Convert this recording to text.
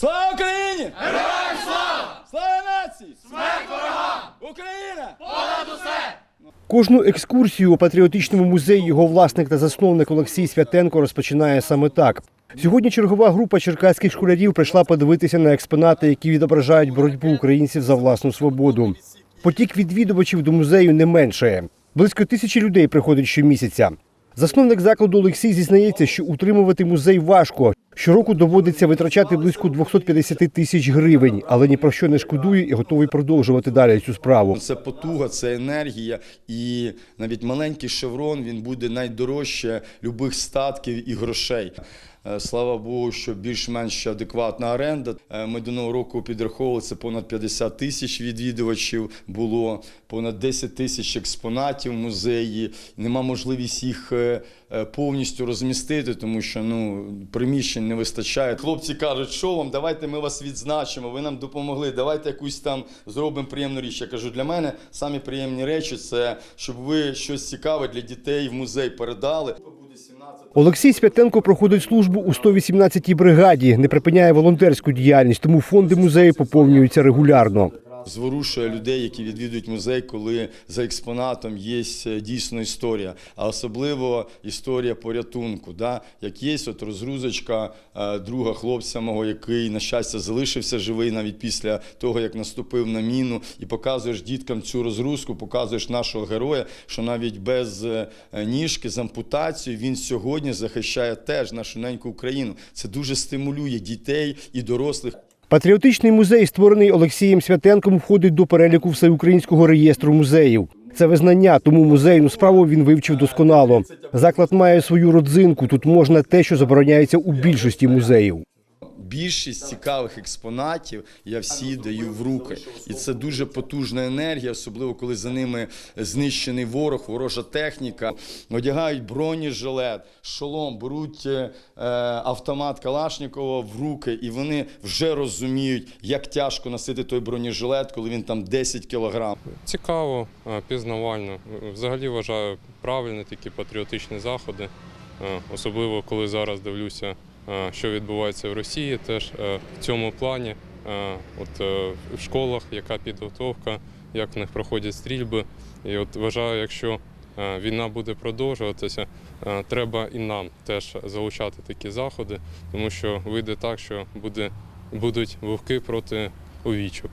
Слава Україні! Героям слава! Слава нації! Смерть ворогам! Україна! Кожну екскурсію у патріотичному музеї його власник та засновник Олексій Святенко розпочинає саме так. Сьогодні чергова група черкаських школярів прийшла подивитися на експонати, які відображають боротьбу українців за власну свободу. Потік відвідувачів до музею не меншає. Близько тисячі людей приходить щомісяця. Засновник закладу Олексій зізнається, що утримувати музей важко. Щороку доводиться витрачати близько 250 тисяч гривень, але ні про що не шкодує і готовий продовжувати далі цю справу. Це потуга, це енергія, і навіть маленький шеврон він буде найдорожче любих статків і грошей. Е, Слава Богу, що більш-менш адекватна оренда. Е, Ми до нового року підраховували це понад 50 тисяч відвідувачів було, понад 10 тисяч експонатів в музеї. Нема можливість їх е, повністю розмістити, тому що ну приміщень не вистачає. Хлопці кажуть, що вам, давайте ми вас відзначимо. Ви нам допомогли. Давайте якусь там зробимо приємну річ. Я кажу, для мене самі приємні речі це щоб ви щось цікаве для дітей в музей передали. Буде 17 Олексій Святенко проходить службу у 118-й бригаді, не припиняє волонтерську діяльність, тому фонди музею поповнюються регулярно. Зворушує людей, які відвідують музей, коли за експонатом є е, дійсно історія, а особливо історія порятунку. Да? Як є от розгрузочка е, друга хлопця мого, який, на щастя, залишився живий навіть після того, як наступив на міну, і показуєш діткам цю розгрузку, показуєш нашого героя, що навіть без е, ніжки з ампутацією він сьогодні захищає теж нашу неньку Україну. Це дуже стимулює дітей і дорослих. Патріотичний музей, створений Олексієм Святенком, входить до переліку всеукраїнського реєстру музеїв. Це визнання, тому музейну справу він вивчив досконало. Заклад має свою родзинку. Тут можна те, що забороняється у більшості музеїв. Більшість цікавих експонатів я всі даю в руки, і це дуже потужна енергія, особливо коли за ними знищений ворог, ворожа техніка. Одягають бронежилет, шолом, беруть е, автомат Калашникова в руки, і вони вже розуміють, як тяжко носити той бронежилет, коли він там 10 кілограм. Цікаво, е, пізнавально. Взагалі вважаю правильні такі патріотичні заходи, е, особливо коли зараз дивлюся, е, що відбувається в Росії. Теж е, в цьому плані, е, от е, в школах, яка підготовка, як в них проходять стрільби. І от вважаю, якщо е, війна буде продовжуватися, е, треба і нам теж залучати такі заходи, тому що вийде так, що буде, будуть вовки проти овічок.